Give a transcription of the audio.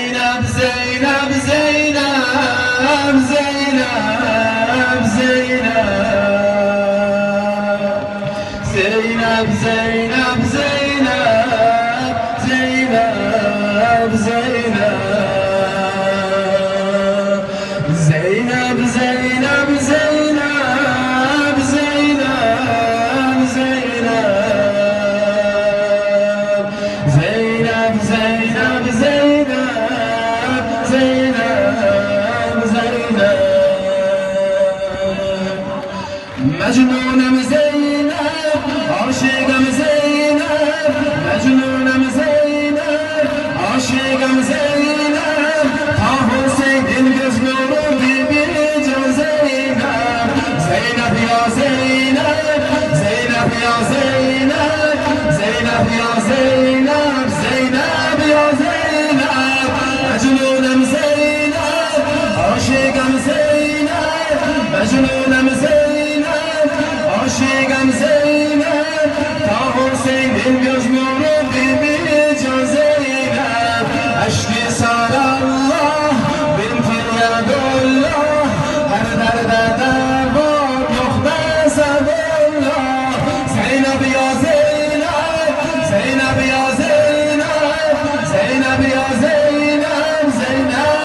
Zeynep, Zeynep, Zeynep, Zeynep, Zeynep, Zeynep, Zeynep, Zeynep. Zeynep, Zeynep. Mecnunum Zeynep, aşıkım Mecnunum Zeynep, aşıkım Zeynep.